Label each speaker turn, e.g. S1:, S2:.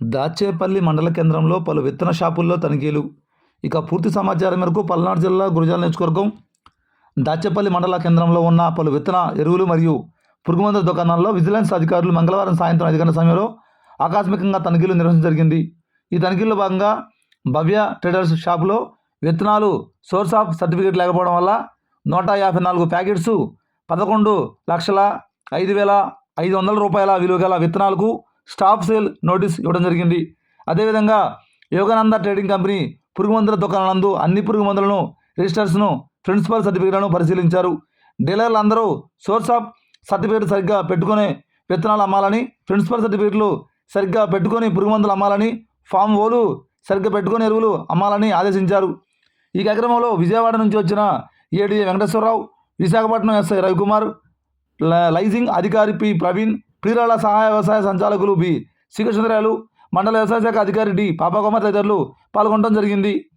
S1: దాచేపల్లి మండల కేంద్రంలో పలు విత్తన షాపుల్లో తనిఖీలు. ఇక పూర్తి సమాచారం మేరకు పల్నాడు జిల్లా గురజాల నియోజకవర్గం దాచేపల్లి మండల కేంద్రంలో ఉన్న పలు విత్తన ఎరువులు మరియు పురుగుమందుల దుకాణాల్లో విజిలెన్స్ అధికారులు మంగళవారం సాయంత్రం ఐదు గంటల సమయంలో ఆకస్మికంగా తనిఖీలు నిర్వహించడం జరిగింది. ఈ తనిఖీల్లో భాగంగా భవ్య ట్రేడర్స్ షాపులో విత్తనాలు సోర్స్ ఆఫ్ సర్టిఫికేట్ లేకపోవడం వల్ల నూట యాభై నాలుగు ప్యాకెట్స్ పదకొండు లక్షల ఐదు వేల ఐదు వందల రూపాయల విలువ గల విత్తనాలకు స్టాప్ సేల్ నోటీస్ ఇవ్వడం జరిగింది. అదేవిధంగా యోగానంద ట్రేడింగ్ కంపెనీ పురుగు మందుల దుకాణాలందు అన్ని పురుగు మందులను రిజిస్టర్స్ను ప్రిన్సిపల్ సర్టిఫికేట్లను పరిశీలించారు. డీలర్లు అందరూ సోర్స్ ఆఫ్ సర్టిఫికేట్ సరిగ్గా పెట్టుకునే విత్తనాలు అమ్మాలని ప్రిన్సిపల్ సర్టిఫికేట్లు సరిగ్గా పెట్టుకొని పురుగు మందులు అమ్మాలని ఫామ్ ఓలు సరిగ్గా పెట్టుకొని ఎరువులు అమ్మాలని ఆదేశించారు. ఈ కార్యక్రమంలో విజయవాడ నుంచి వచ్చిన ADA Venkateswararao Visakhapatnam SI Ravikumar liaising అధికారి పి ప్రవీణ్ ప్రిరాల సహాయ వ్యవసాయ సంచాలకులు బి. శ్రీకృష్ణరాయలు మండల వ్యవసాయ శాఖ అధికారి డి. పాపకుమార్ తదితరులు పాల్గొనడం జరిగింది.